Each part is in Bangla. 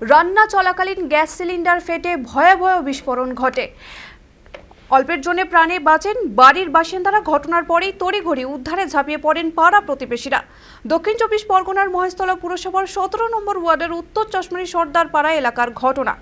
রান্না চলাকালীন গ্যাস সিলিন্ডার ফেটে ভয়াবহ বিস্ফোরণ ঘটে। অল্পের জন্য প্রাণে বাঁচেন বাড়ির বাসিন্দারা। ঘটনার পরেই তড়িঘড়ি উদ্ধারে ঝাঁপিয়ে পড়েন পাড়া প্রতিবেশীরা। দক্ষিণ চব্বিশ পরগনার মহেশতলা পুরসভার সতেরো নম্বর ওয়ার্ডের উত্তর চশমারি সর্দার পাড়া এলাকার ঘটনা।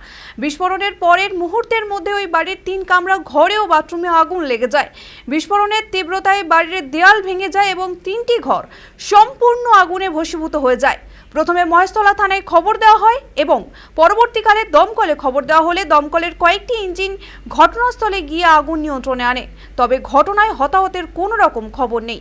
বিস্ফোরণের পরের মুহূর্তের মধ্যে ওই বাড়ির তিন কামরা ঘরে ও বাথরুমে আগুন লেগে যায়। বিস্ফোরণের তীব্রতায় বাড়ির দেয়াল ভেঙে যায় এবং তিনটি ঘর সম্পূর্ণ আগুনে ভস্মীভূত হয়ে যায়। প্রথমে মহেশতলা থানায় খবর দেওয়া হয় এবং পরবর্তীকালে দমকলে খবর দেওয়া হলে দমকলের কয়েকটি ইঞ্জিন ঘটনাস্থলে গিয়ে আগুন নিয়ন্ত্রণে আনে। তবে ঘটনায় হতাহতের কোনো রকম খবর নেই।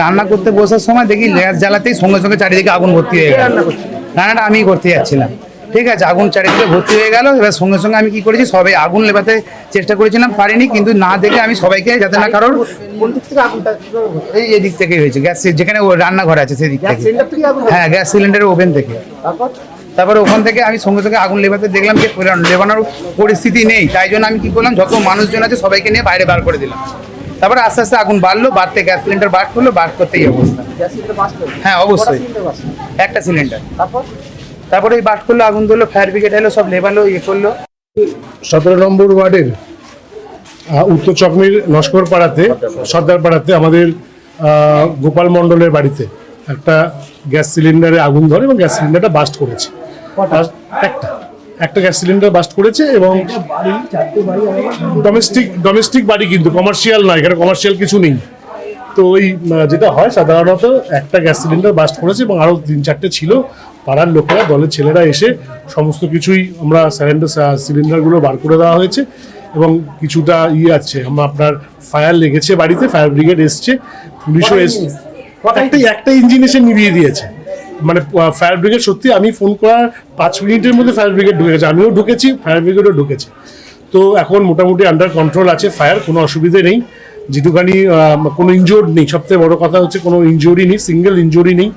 রান্না করতে বসার সময় দেখি গ্যাস জ্বালাতেই সঙ্গে সঙ্গে চারিদিকে আগুন ভর্তি হয়ে গেল। রান্নাটা আমি করতে যাচ্ছিলাম। ঠিক আছে আগুন চারিদিকে ভর্তি হয়ে গেল। এবার সঙ্গে সঙ্গে আমি কি করেছি সবাই আগুন লেবাতে চেষ্টা করেছিলাম পারিনি কিন্তু না দেখে আমি সবাইকে যাতে না কারোর? এই এদিক থেকেই হয়েছে গ্যাস যেখানে রান্নাঘর আছে সেদিক থেকে। হ্যাঁ গ্যাস সিলিন্ডারের ওভেন থেকে। তারপরে? ওখান থেকে আমি সঙ্গে সঙ্গে আগুন লেবাতে দেখলাম যে লেবানোর পরিস্থিতি নেই। তাই জন্য আমি কি করলাম যত মানুষজন আছে সবাইকে নিয়ে বাইরে বার করে দিলাম। তারপরে আস্তে আস্তে আগুন বাড়লো বাড়তে গ্যাস সিলিন্ডার বার করল বার করতে এই অবস্থা। হ্যাঁ, অবশ্যই। একটা সিলিন্ডার। তারপর? তারপরে এই বাট করল আগুন ধরলো ফায়ার ব্রিগেড এলো সব লেবালো ইয়ে করল। সতেরো নম্বর ওয়ার্ডের আহ, উত্তর চকমির নস্কর পাড়াতে সর্দার পাড়াতে আমাদের আহ, গোপাল মণ্ডলের বাড়িতে একটা গ্যাস সিলিন্ডারে আগুন ধরে এবং গ্যাস সিলিন্ডারটা বাস্ট করেছে। একটা। একটা গ্যাস সিলিন্ডার বাস্ট করেছে এবং ডোমেস্টিক ডোমেস্টিক বাড়ি কিন্তু কমার্শিয়াল নয় এখানে কমার্শিয়াল কিছু নেই। তো ওই যেটা হয় সাধারণত একটা গ্যাস সিলিন্ডার বাস্ট করেছে এবং আরও তিন চারটে ছিল। পাড়ার লোকেরা দলের ছেলেরা এসে সমস্ত কিছুই আমরা সিলিন্ডার সিলিন্ডারগুলো বার করে দেওয়া হয়েছে এবং কিছুটা ইয়ে আছে। আমরা আপনার ফায়ার লেগেছে বাড়িতে ফায়ার ব্রিগেড এসছে পুলিশও এসছে একটাই একটা ইঞ্জিন এসে নিভিয়ে দিয়েছে। মানে ফায়ার ব্রিগেড সত্যি আমি ফোন করার পাঁচ মিনিটের মধ্যে ফায়ার ব্রিগেড ঢুকে গেছে। আমিও ঢুকেছি ফায়ার ব্রিগেডও ঢুকেছে। তো এখন মোটামুটি আন্ডার কন্ট্রোল আছে ফায়ার কোনো অসুবিধে নেই। যেটুখানি কোনো ইনজোর্ড নেই। সবথেকে বড় কথা হচ্ছে কোনো ইনজুরি নেই সিঙ্গেল ইঞ্জুরি নেই।